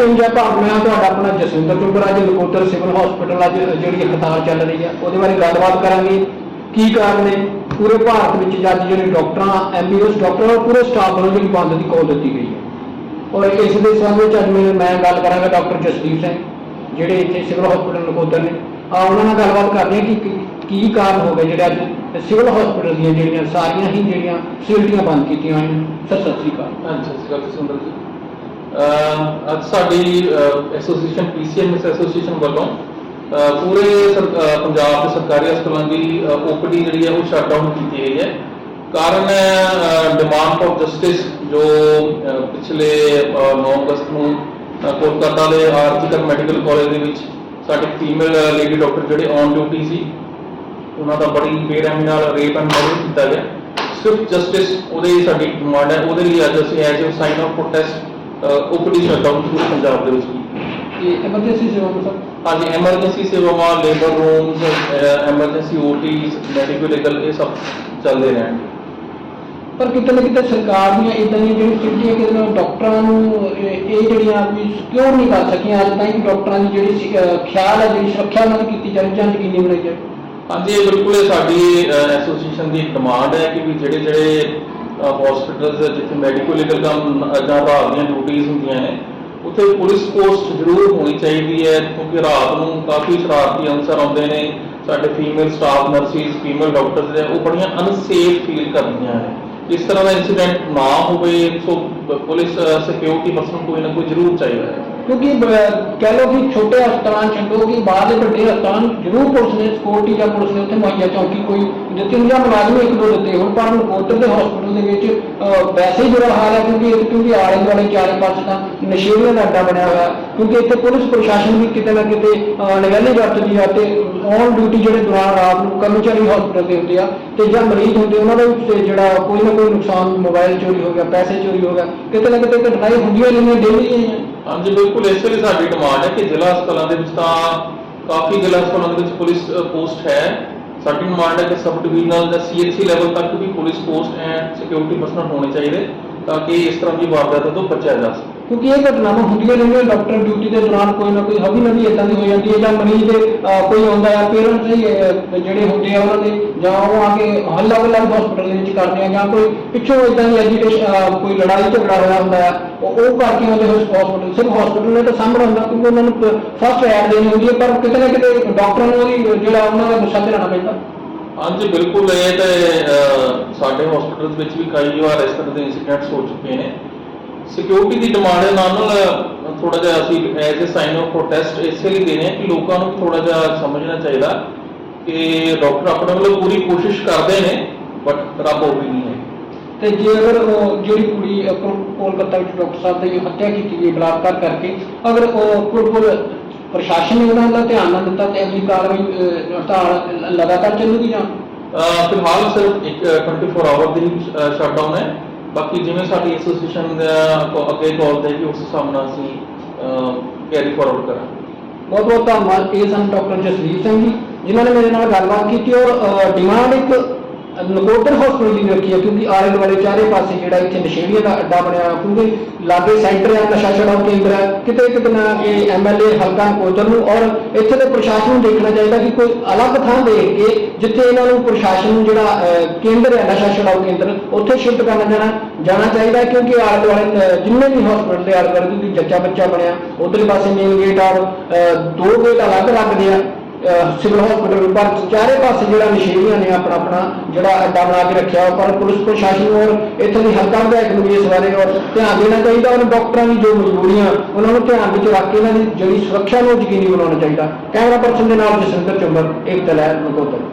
Team ਜਾਂ ਭਾਵਨਾ ਤੁਹਾਡਾ ਆਪਣਾ ਜਸਵਿੰਦਰ ਚੁੱਬਰ ਅੱਜ ਨਕੋਦਰ ਸਿਵਲ ਹਸਪੀਟਲ ਅੱਜ ਜਿਹੜੀ ਹੜਤਾਲ ਚੱਲ ਰਹੀ ਹੈ ਉਹਦੇ ਬਾਰੇ ਗੱਲਬਾਤ ਕਰਾਂਗੇ। ਕੀ ਕਾਰਨ ਨੇ? ਪੂਰੇ ਭਾਰਤ ਵਿੱਚ ਅੱਜ ਜਿਹੜੇ ਡਾਕਟਰਾਂ ਐਮਬੀਐਸ ਡਾਕਟਰ ਔਰ ਪੂਰੇ ਸਟਾਫ ਵੱਲੋਂ ਜਿਹੜੀ ਬੰਦ ਦੀ ਕਾਲ ਦਿੱਤੀ ਗਈ ਹੈ। ਔਰ ਇਸ ਦੇ ਸੰਬੰਧ ਵਿੱਚ ਅੱਜ ਮੈਂ ਗੱਲ ਕਰਾਂਗਾ ਡਾਕਟਰ ਜਸਦੀਪ ਸਿੰਘ, ਜਿਹੜੇ ਇੱਥੇ ਸਿਵਲ ਹਸਪੀਟਲ ਨਕੋਦਰ ਨੇ। ਆ ਉਹਨਾਂ ਨਾਲ ਗੱਲਬਾਤ ਕਰਨੀ ਹਾਂ ਕਿ ਕੀ- ਕਾਰਨ ਹੋ ਗਏ ਜਿਹੜੇ ਅੱਜ ਸਿਵਲ ਹਸਪੀਟਲ ਦੀਆਂ ਜਿਹੜੀਆਂ ਸਾਰੀਆਂ ਹੀ ਜਿਹੜੀਆਂ ਫੈਸਿਲਿਟੀਆਂ ਬੰਦ ਕੀਤੀਆਂ ਹੋਈਆਂ ਸਰ, ਸਤਿ ਸ੍ਰੀ ਅਕਾਲ। ਸਤਿ ਸ਼੍ਰੀ ਅਕਾਲ ਸੁੰਦਰ ਜੀ। ਅੱਜ ਸਾਡੀ ਐਸੋਸੀਏਸ਼ਨ ਪੀਸੀਐਮਐਸ ਐਸੋਸੀਏਸ਼ਨ ਵੱਲੋਂ ਪੂਰੇ ਸਰ- ਪੰਜਾਬ ਦੇ ਸਰਕਾਰੀ ਹਸਪਤਾਲਾਂ ਦੀ ਓਪੀਡੀ ਜਿਹੜੀ ਹੈ ਉਹ ਸ਼ਟਡਾਊਨ ਕੀਤੀ ਗਈ ਹੈ। ਕਾਰਨ ਹੈ ਡਿਮਾਂਡ ਫॉर ਜਸਟਿਸ ਜੋ ਪਿਛਲੇ, ਅਹ 9 ਅਗਸਤ ਨੂੰ ਕੋਲਕਾਤਾ ਦੇ ਆਰਜੀਕਰ ਮੈਡੀਕਲ ਕਾਲਜ ਦੇ ਵਿੱਚ ਸਾਡੇ ਫੀਮੇਲ ਲੇਡੀ ਡਾਕਟਰ ਜਿਹੜੇ ਔਨ ਡਿਊਟੀ ਸੀ, ਉਹਨਾਂ ਦਾ ਬੜੀ ਬੇਰਹਿਮੀ ਨਾਲ ਰੇਪ ਐਂਡ ਮਰਡਰ ਕੀਤਾ ਗਿਆ। ਸਿਰਫ ਜਸਟਿਸ ਉਹਦੇ ਸਾਡੀ ਡਿਮਾਂਡ ਹੈ। ਉਹਦੇ ਲਈ ਅੱਜ ਅਸੀਂ as a sign of protest OPD shutdown ਪੂਰੇ ਪੰਜਾਬ ਦੇ ਵਿੱਚ। ਇਹ ਐਮਰਜੈਂਸੀ ਸੇਵਾ ਸਰ? ਹਾਂਜੀ ਐਮਰਜੈਂਸੀ ਸੇਵਾਵਾਂ labour rooms emergency OTs medical legal ਇਹ ਸਭ ਚੱਲਦੇ ਰਹਿਣਗੇ ਪਰ ਕਿਤੇ ਨਾ ਕਿਤੇ ਸਰਕਾਰ ਦੀਆਂ ਇਦਾਂ ਦੀਆਂ ਜਿਹੜੀਆਂ ਸਥਿਤੀਆਂ ਕਿ ਨਾਲ ਡਾਕਟਰਾਂ ਨੂੰ ਇਹ ਜਿਹੜੀਆਂ ਵੀ ਸਿਕਿਉਰ ਨਹੀਂ ਕਰ ਸਕੀਆਂ ਅੱਜ ਤਾਈਂ ਡਾਕਟਰਾਂ ਦੀ ਜਿਹੜੀ ਖਿਆਲ ਹੈ ਜਿਹੜੀ ਸੁਰੱਖਿਆ ਉਹਨਾਂ ਦੀ ਕੀਤੀ ਜਾਣੀ ਜਾਂ ਯਕੀਨੀ ਬਣਾਈ ਜਾਏ? ਹਾਂਜੀ ਇਹ ਬਿਲਕੁਲ ਸਾਡੀ ਐਸੋਸੀਏਸ਼ਨ ਦੀ ਡਿਮਾਂਡ ਹੈ ਕਿ ਵੀ ਜਿਹੜੇ ਜਿਹੜੇ ਹਸਪੀਟਲਸ ਜਿੱਥੇ ਮੈਡੀਕਲ ਲੀਗਲ ਕੰਮ ਜਾਂ ਰਾਤ ਦੀਆਂ ਡਿਊਟੀਆਂ ਹੁੰਦੀਆਂ ਨੇ। ਉੱਥੇ ਪੁਲਿਸ ਪੋਸਟ ਜ਼ਰੂਰ ਹੋਣੀ ਚਾਹੀਦੀ ਹੈ, ਕਿਉਂਕਿ ਰਾਤ ਨੂੰ ਕਾਫੀ ਸ਼ਰਾਰਤੀ ਅਨਸਰ ਆਉਂਦੇ ਨੇ। ਸਾਡੇ female staff nurses female doctors ਨੇ ਉਹ ਬੜੀਆਂ ਅਨਸੇਫ ਫੀਲ ਕਰਦੀਆਂ ਨੇ। ਇਸ ਤਰ੍ਹਾਂ ਦਾ ਇਨਸੀਡੈਂਟ ਨਾ ਹੋਵੇ, ਸੋ ਪੁਲਿਸ ਸਿਕਿਉਰਿਟੀ ਪਰਸਨ ਕੋਈ ਨਾ ਕੋਈ ਜ਼ਰੂਰ ਚਾਹੀਦਾ ਹੈ। ਕਿਉਂਕਿ ਕਹਿ ਲਓ ਕਿ ਛੋਟੇ ਹਸਪਤਾਲਾਂ ਛੱਡੋ ਕਿ ਬਾਹਰ ਦੇ ਵੱਡੇ ਹਸਪਤਾਲ ਜ਼ਰੂਰ ਪੁਲਿਸ ਨੇ ਸਿਕਿਉਰਿਟੀ ਜਾਂ ਪੁਲਿਸ ਨੇ ਉੱਥੇ ਮੁਹੱਈਆ ਚੌਕੀ ਕੋਈ ਦਿੱਤੀ ਹੁੰਦੀ ਆ ਮੁਲਾਜ਼ਮ ਇੱਕ ਦੋ ਦਿੱਤੇ ਹੁਣ ਪਰ ਕੋਟਰ ਦੇ ਹਸਪਤਾਲ ਦੇ ਵਿੱਚ ਵੈਸੇ ਹੀ ਬੁਰਾ ਹਾਲ ਹੈ ਕਿਉਂਕਿ ਇੱਕ ਕਿਉਂਕਿ ਆਲੇ ਦੁਆਲੇ ਚਾਰੇ ਪਾਸੇ ਤਾਂ ਨਸ਼ੇੜੀਆਂ ਦਾ ਅੱਡਾ ਬਣਿਆ ਹੋਇਆ ਕਿਉਂਕਿ ਇੱਥੇ ਪੁਲਿਸ ਪ੍ਰਸ਼ਾਸਨ ਵੀ ਕਿਤੇ ਨਾ ਕਿਤੇ ਅਹ, ਨਿਗਰਾਨੀ ਵਰਤਦੀ ਆ ਤੇ ਔਨ ਡਿਊਟੀ ਜਿਹੜੇ ਦੌਰਾਨ ਰਾਤ ਨੂੰ ਕਰਮਚਾਰੀ ਹਸਪਤਾਲ ਦੇ ਹੁੰਦੇ ਆ ਤੇ ਜਾਂ ਮਰੀਜ਼ ਹੁੰਦੇ ਉਹਨਾਂ ਦਾ ਵੀ ਜਿਹੜਾ ਕੋਈ ਨਾ ਕੋਈ ਨੁਕਸਾਨ ਮੋਬਾਈਲ ਚੋਰੀ ਹੋ ਗਿਆ ਪੈਸੇ ਚੋਰੀ ਹੋ ਗਿਆ ਕਿਤੇ ਨਾ ਕਿਤੇ ਘਟਨਾਈ ਹੁੰਦੀਆਂ ਰਹਿੰਦੀਆਂ ਡੇਲੀ ਹਾਂਜੀ, ਬਿਲਕੁਲ, ਇਸ ਲਈ ਸਾਡੀ ਡਿਮਾਂਡ ਹੈ ਕਿ ਜ਼ਿਲ੍ਹਾ ਹਸਪਤਾਲਾਂ ਦੇ ਵਿੱਚ ਤਾਂ ਕਾਫੀ ਜ਼ਿਲ੍ਹਾ ਹਸਪਤਾਲਾਂ ਦੇ ਵਿੱਚ ਪੁਲਿਸ ਪੋਸਟ ਹੈ। ਸਾਡੀ ਡਿਮਾਂਡ ਹੈ ਕਿ ਸਬ ਡਿਵੀਜ਼ਨਲ ਜਾਂ ਸੀਐਚਸੀ ਲੈਵਲ ਤੱਕ ਵੀ police post and security personnel ਹੋਣੇ ਚਾਹੀਦੇ ਤਾਂ ਕਿ ਇਸ ਤਰ੍ਹਾਂ ਦੀ ਵਾਰਦਾਤਾਂ ਤੋਂ ਬਚਿਆ ਜਾ ਸਕੇ। ਕਿਉਂਕਿ ਇਹ ਘਟਨਾਵਾਂ ਹੁੰਦੀਆਂ ਰਹਿੰਦੀਆਂ ਡਾਕਟਰ ਡਿਊਟੀ ਦੇ ਦੌਰਾਨ ਕੋਈ ਨਾ ਕੋਈ ਹਵੀ ਨਵੀ ਇਦਾਂ ਦੀ ਹੋ ਜਾਂਦੀ ਹੈ ਜਾਂ ਮਰੀਜ਼ ਦੇ ਅਹ, ਕੋਈ ਆਉਂਦਾ ਹੈ ਪੇਰੈਂਟਸ ਜਿਹੜੇ ਹੁੰਦੇ ਆ ਉਹਨਾਂ ਦੇ ਜਾਂ ਉਹ ਆ ਕੇ ਹੱਲਾ ਵੱਲਾ ਹਸਪੀਟਲ ਦੇ ਵਿੱਚ ਕਰਦੇ ਆ ਜਾਂ ਕੋਈ ਪਿੱਛੋਂ ਇਦਾਂ ਦੀ ਐਜੀਟੇਸ਼ਨ ਕੋਈ ਲੜਾਈ ਝਗੜਾ ਹੋਇਆ ਹੁੰਦਾ ਹੈ ਉਹ ਉਹ ਕਰਕੇ ਆਉਂਦੇ ਹਸਪੀਟਲ ਸਿਰਫ ਹਸਪੀਟਲ ਨੇ ਤਾਂ ਸਾਹਮਣੇ ਹੁੰਦਾ ਕਿਉਂਕਿ ਉਹਨਾਂ ਨੂੰ ਫਸਟ ਐਡ ਦੇਣੀ ਹੁੰਦੀ ਹੈ ਪਰ ਕਿਤੇ ਨਾ ਕਿਤੇ ਡਾਕਟਰਾਂ ਨੂੰ ਉਹਦੀ ਜਿਹੜਾ ਉਹਨਾਂ ਦਾ ਗੁੱਸਾ ਤੇ ਰਹਿਣਾ ਪੈਂਦਾ। ਹਾਂਜੀ ਬਿਲਕੁਲ ਇਹ ਤੇ ਅਹ, ਸਾਡੇ ਹਸਪੀਟਲਸ ਵਿੱਚ ਵੀ ਕਈ ਵਾਰ ਇਸ ਤਰ੍ਹਾਂ ਦੇ ਇਨਸੀਡੈਂਟਸ ਹੋ ਚੁੱਕੇ ਨੇ। ਸਿਕਿਉਰਿਟੀ ਦੀ ਡਿਮਾਂਡ ਦੇ ਨਾਲ ਨਾਲ ਥੋੜਾ ਜਿਹਾ ਅਸੀਂ as a sign of protest ਇਸੇ ਲਈ ਦੇ ਰਹੇ ਹਾਂ ਕਿ ਲੋਕਾਂ ਨੂੰ ਥੋੜਾ ਜਿਹਾ ਸਮਝਣਾ ਚਾਹੀਦਾ ਕਿ ਡਾਕਟਰ ਆਪਣੇ ਵੱਲੋਂ ਪੂਰੀ ਕੋਸ਼ਿਸ਼ ਕਰਦੇ ਨੇ ਬਟ ਰੱਬ ਉਹ ਵੀ ਨਹੀਂ ਹੈ। ਤੇ ਜੇ ਅਗਰ ਉਹ ਜਿਹੜੀ ਕੁੜੀ ਕੋਲਕਾਤਾ ਵਿੱਚ ਡਾਕਟਰ ਸਾਹਿਬ ਦੀ ਹੱਤਿਆ ਕੀਤੀ ਗਈ ਬਲਾਤਕਾਰ ਕਰਕੇ ਅਗਰ ਉਹ ਬਿਲਕੁਲ ਪ੍ਰਸ਼ਾਸਨ ਨੇ ਉਹਨਾਂ ਦਾ ਧਿਆਨ ਨਾ ਦਿੱਤਾ ਤੇ ਅਗਲੀ ਕਾਰਵਾਈ ਹੜਤਾਲ ਲਗਾਤਾਰ ਚੱਲੂਗੀ ਜਾਂ? ਫਿਲਹਾਲ ਸਿਰਫ ਇੱਕ 24 ਆਵਰ ਦੀ ਸ਼ਟਡਾਊਨ ਹੈ। ਬਾਕੀ ਜਿਵੇਂ ਸਾਡੀ ਐਸੋਸੀਏਸ਼ਨ ਦਾ ਅੱਗੇ ਕਾਲ ਦੇਗੀ ਉਸ ਹਿਸਾਬ ਨਾਲ ਅਸੀਂ ਕੈਰੀ ਫਾਰਵਰਡ ਕਰਾਂਗੇ। ਬਹੁਤ ਬਹੁਤ ਧੰਨਵਾਦ ਇਹ ਸਨ ਡਾਕਟਰ ਜਸਵੀਰ ਸਿੰਘ ਜੀ, ਜਿਨ੍ਹਾਂ ਨੇ ਮੇਰੇ ਨਾਲ ਗੱਲਬਾਤ ਕੀਤੀ ਔਰ ਡਿਮਾਂਡ ਇੱਕ ਨਕੋਦਰ ਹਸਪੀਟਲ ਦੀ ਰੱਖੀ ਹੈ ਕਿਉਂਕਿ ਆਲੇ ਦੁਆਲੇ ਚਾਰੇ ਪਾਸੇ ਜਿਹੜਾ ਇੱਥੇ ਨਸ਼ੇੜੀਆਂ ਦਾ ਅੱਡਾ ਬਣਿਆ ਹੋਇਆ ਕਿਉਂਕਿ ਲਾਗੇ ਸੈਂਟਰ ਹੈ ਨਸ਼ਾ ਛਡਾਓ ਕੇਂਦਰ ਹੈ ਕਿਤੇ ਕਿਤੇ ਨਾ ਇਹ ਐਮਐਲਏ ਹਲਕਾ ਨਕੋਦਰ ਨੂੰ ਔਰ ਇੱਥੇ ਦੇ ਪ੍ਰਸ਼ਾਸਨ ਨੂੰ ਦੇਖਣਾ ਚਾਹੀਦਾ ਕਿ ਕੋਈ ਅਲੱਗ ਥਾਂ ਦੇਖ ਕੇ ਜਿੱਥੇ ਇਹਨਾਂ ਨੂੰ ਪ੍ਰਸ਼ਾਸਨ ਨੂੰ ਜਿਹੜਾ ਅਹ, ਕੇਂਦਰ ਹੈ ਨਸ਼ਾ ਛਡਾਊ ਕੇਂਦਰ ਉੱਥੇ ਸ਼ਿਫਟ ਕਰਨਾ ਜਾਣਾ ਜਾਣਾ ਚਾਹੀਦਾ ਕਿਉਂਕਿ ਆਲੇ ਦੁਆਲੇ ਅਹ, ਜਿੰਨੇ ਵੀ ਹਸਪੀਟਲ ਦੇ ਆਲੇ ਦੁਆਲੇ ਕਿਉਂਕਿ ਜੱਚਾ ਬੱਚਾ ਬਣਿਆ ਉਧਰਲੇ ਪਾਸੇ ਮੇਨ ਗੇਟ ਔਰ ਅਹ, ਦੋ ਗੇਟ ਅਲੱਗ ਲੱਗਦੇ ਆ ਸਿਵਲ ਹਸਪੀਟਲ ਪਰ ਚਾਰੇ ਪਾਸੇ ਜਿਹੜਾ ਨਸ਼ੇੜੀਆਂ ਨੇ ਆਪਣਾ ਆਪਣਾ ਜਿਹੜਾ ਅੱਡਾ ਬਣਾ ਕੇ ਰੱਖਿਆ ਪਰ ਪੁਲਿਸ ਪ੍ਰਸ਼ਾਸਨ ਨੂੰ ਔਰ ਇੱਥੇ ਦੀ ਹਲਕਾ ਵਿਧਾਇਕ ਨੂੰ ਵੀ ਇਸ ਬਾਰੇ ਔਰ ਧਿਆਨ ਦੇਣਾ ਚਾਹੀਦਾ ਔਰ ਡਾਕਟਰਾਂ ਦੀ ਜੋ ਮਜਬੂਰੀਆਂ, ਉਹਨਾਂ ਨੂੰ ਧਿਆਨ ਵਿੱਚ ਰੱਖ ਕੇ ਇਹਨਾਂ ਦੀ ਜਿਹੜੀ ਸੁਰੱਖਿਆ ਨੂੰ ਯਕੀਨੀ ਬਣਾਉਣਾ ਚਾਹੀਦਾ। ਕੈਮਰਾ ਪਰਸਨ ਦੇ ਨਾਲ ਜਸਵਿੰਦਰ ਚੰਬਰ ਇੱਕ ਤਲੈਰ ਨਕੋਦਰ।